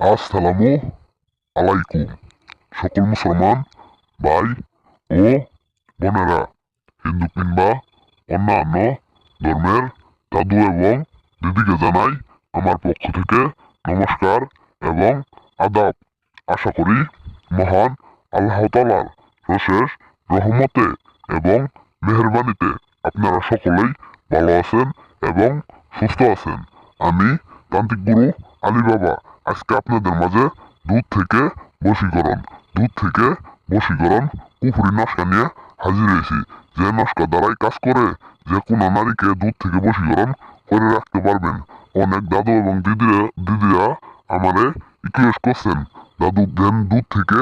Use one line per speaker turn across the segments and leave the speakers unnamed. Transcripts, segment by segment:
আসসালামু আলাইকুম। সকল মুসলমান, ভাই ও বোনেরা, হিন্দু কিংবা অন্যান্য ধর্মের দাদু এবং দিদিকে জানাই আমার পক্ষ থেকে নমস্কার এবং আদাব। আশা করি মহান আল্লাহ তালার রহমতে এবং মেহরবানিতে আপনারা সকলেই ভালো আছেন এবং সুস্থ আছেন। আমি তান্ত্রিক গুরু আলী বাবা আজকে আপনাদের মাঝে দুধ থেকে বশীকরণ, দুধ থেকে বশীকরণ কুফুরি নস্কা নিয়ে হাজির হয়েছি। যে নস্কা দ্বারাই কাজ করে, যে কোনো নারীকে দুধ থেকে বশীকরণ করে রাখতে পারবেন। অনেক দাদু এবং দিদিরা দিদিরা আমারে রিকোয়েস্ট করছেন, দাদু, দেন দুধ থেকে,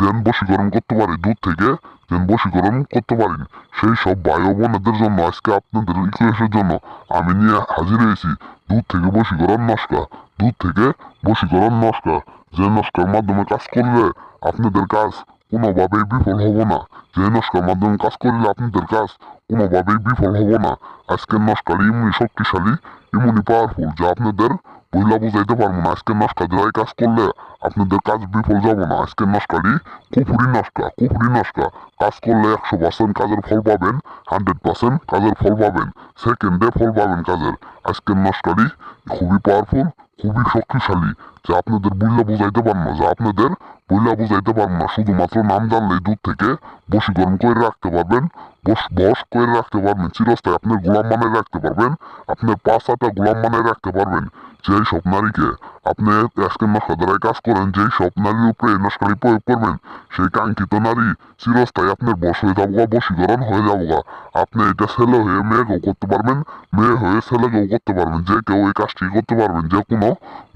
দেন বশীকরণ করতে পারি, দুধ থেকে দেন বশীকরণ করতে পারেন সেই সব ভাই বোনেদের জন্য আজকে আপনাদের রিকোয়েস্টের জন্য আমি নিয়ে হাজির হয়েছি, দুধ থেকে বশীকরণ নস্কা। দুধ থেকে বশীকরণ নস্কা যে নস্কার মাধ্যমে কাজ করলে আপনাদের কাজ কোনোভাবেই বিফল হব না। যে নস্কার মাধ্যমে কাজ করলে আপনাদের কাজ কোনোভাবেই বিফল হব না। আজকের নস্কার ইমনি শক্তিশালী, ইমনি পাওয়ারফুল যা আপনাদের বইলা বুঝাইতে পারব না। আজকের নস্কা দ্বারাই কাজ করলে আপনাদের কাজ বিফল যাব না। আজকের নস্কাটি কুফুরি নস্কা কুফুরি নস্কা কাজ করলে একশো পার্সেন্ট কাজের ফল পাবেন হান্ড্রেড পার্সেন্ট কাজের ফল পাবেন সেকেন্ডে ফল পাবেন কাজের। আজকের নস্কাটি খুবই পাওয়ারফুল খুবই শক্তিশালী, যে আপনাদের বইলা বোঝাইতে পারেন না, যা আপনাদের বইলা বোঝাইতে পারেন না। শুধুমাত্র নাম জানলে দূর থেকে বসি গরম করে রাখতে পারবেন, বস বস করে রাখতে পারবেন, চিরস্থায় আপনার গোলাম মানে রাখতে পারবেন, আপনার পাঁচ গোলাম মানে রাখতে পারবেন যে সব নারীকে আপনি নস্কা সদরায় কাজ করেন, যেই সব নারীর উপরে নস্কারি প্রয়োগ করবেন, সেই কাঙ্ক্ষিত নারী চিরস্থায়ী আপনার বস হয়ে যাব বা বশীকরণ হয়ে যাব গা আপনি এটা ছেলে হয়ে মেয়েকেও করতে পারবেন, মেয়ে হয়ে ছেলেকেও করতে পারবেন, যে কেউ এই কাজটি করতে পারবেন, যে কোনো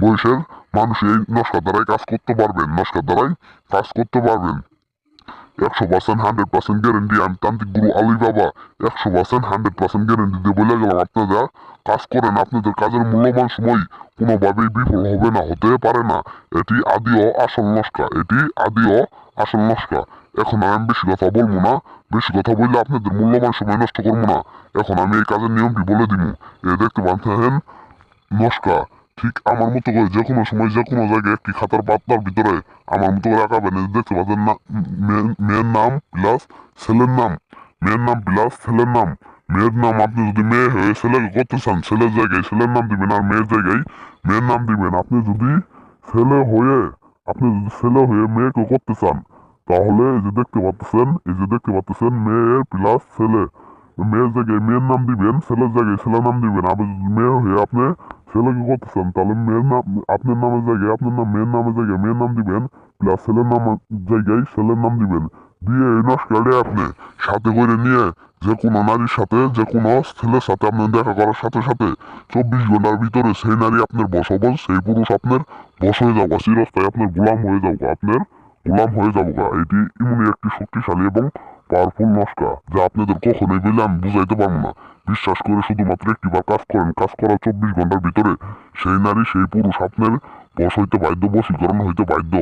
বয়সের মানুষ এই নস্কার দ্বারাই কাজ করতে পারবেন, নস্কার দ্বারাই কাজ করতে পারবেন। একশো পার্সেন্ট হান্ড্রেড পার্সেন্ট গ্যারেন্টি আমি তান্ত্রিক গুরু আলী বাবা, একশো পার্সেন্ট হান্ড্রেড পার্সেন্ট গ্যারেন্টি দিয়ে বলে গেলাম, আপনারা কাজ করেন, আপনাদের কাজের মূল্যবান সময় কোনোভাবেই বিফল হবে না, হতে পারে না। এটি আদি ও আসল নস্কা, এটি আদি ও আসল নস্কা। এখন আমি বেশি কথা বলব না, বেশি কথা বললে আপনাদের মূল্যবান সময় নষ্ট করব না। এখন আমি এই কাজের নিয়মটি বলে দিব। এ দেখতে পাচ্ছেন নস্কা ঠিক আমার মতো করে যে কোনো সময় যে কোনো জায়গায় একটি খাতার পাতার ভিতরে আমার মতো করে আঁকাবেন। দেখতে পাচ্ছেন না, মেয়ের নাম প্লাস ছেলের নাম, মেয়ের নাম প্লাস ছেলের নাম, মেয়ের নাম আপনি যদি মেয়ে হয়ে ছেলেকে করতে চান, ছেলের জায়গায় ছেলের নাম দিবেন আর মেয়ের জায়গায় মেয়ের নাম দিবেন। আপনি যদি ছেলে হয়ে, আপনি যদি ছেলে হয়ে মেয়েকে করতে চান, তাহলে এই যে দেখতে পাচ্ছেন, এই যে দেখতে পাচ্ছেন, মেয়ের প্লাস ছেলে। মেয়ের জায়গায় মেয়ের নাম দিবেন, ছেলের জায়গায় ছেলের নাম দিবেন। আপনি যদি মেয়ে হয়ে আপনি ছেলেকে করতে চান তাহলে মেয়ের নাম, আপনার নামের জায়গায়, আপনার নাম মেয়ের নামের জায়গায় মেয়ের নাম দিবেন প্লাস ছেলের নাম, জায়গায় ছেলের নাম দিবেন। দিয়ে এই নস্কারে আপনি সাথে করে নিয়ে যে কোনো নারীর সাথে যে কোনো ছেলের সাথে আপনি দেখা করার সাথে সাথে চব্বিশ ঘণ্টার ভিতরে সেই নারী আপনার বস হবেন, সেই পুরুষ আপনার বস হয়ে যাব চিরস্থায় আপনার গোলাম হয়ে যাব আপনার গোলাম হয়ে যাব এটি এমনই একটি শক্তিশালী এবং পাওয়ারফুল নস্কা যা আপনাদের কখনোই বলে আমি বুঝাইতে পারব না। বিশ্বাস করে শুধুমাত্র একটিবার কাজ করেন, কাজ করার চব্বিশ ঘণ্টার ভিতরে সেই নারী, সেই পুরুষ আপনার বশ হইতে বাধ্য, বশীকরণ হইতে বাধ্য।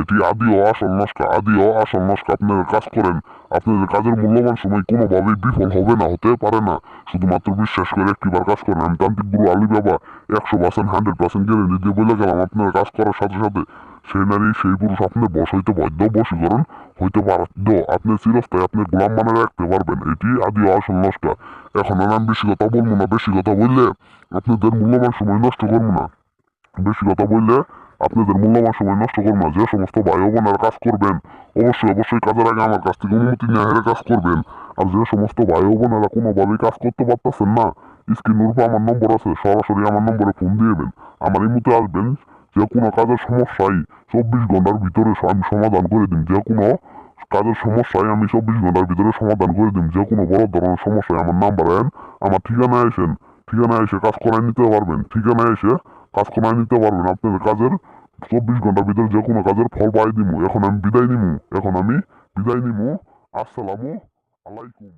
এটি আদি ও আসল নস্কা আদি ও আসল নস্কা আপনারা কাজ করেন। আপনাদের কাজের মূল্যবান সময় কোনোভাবেই বিফল হবে না, হতে পারে না। শুধুমাত্র বিশ্বাস করে একটিবার কাজ করেন। আমি তান্ত্রিক গুরু আলী বাবা একশো পার্সেন্ট হান্ড্রেড পার্সেন্ট গ্যারেন্টি দিয়ে বলে গেলাম, আপনারা কাজ করার সাথে সাথে সেই নারী, সেই পুরুষ আপনার বশ হইতে বাধ্য, বশীকরণ হইতে বাধ্য। আপনি চিরস্থায়, আপনি গোলাম মানে রাখতে পারবেন। এটি আদি আসল নস্কা এখন আর আমি বেশি কথা বলব না বেশি কথা বললে আপনাদের মূল্যবান সময় নষ্ট করব না। বেশি কথা বললে আপনাদের মূল্যবান সময় নষ্ট করব না। যে সমস্ত ভাই বোনেরা কাজ করবেন, অবশ্যই অবশ্যই কাজের আগে আমার কাছ থেকে অনুমতি হেরে কাজ করবেন। আর যে সমস্ত ভাই বোনেরা কোনোভাবেই কাজ করতে পারতেছেন না স্ক্রিনের উপর আমার নম্বর আছে, সরাসরি আমার নম্বরে ফোন দিয়েবেন আমার এই মতো আসবেন যে কোনো কাজের সমস্যাই চব্বিশ ঘণ্টার ভিতরে আমি সমাধান করে দিন যে কোনো কাজের সমস্যায় আমি চব্বিশ ঘণ্টার ভিতরে সমাধান করে দিন যে কোনো বড় ধরনের সমস্যায় আমার নাম্বার আন আমার ঠিকানায় আসেন। ঠিকানায় এসে কাজ করায় নিতে পারবেন। ঠিকানায় এসে কাজ করায় নিতে পারবেন। আপনাদের কাজের চব্বিশ ঘণ্টার ভিতরে যে কোনো কাজের ফল পাই দিমু। এখন আমি বিদায় নিমু। এখন আমি বিদায় নিমু। আসসালামু আলাইকুম।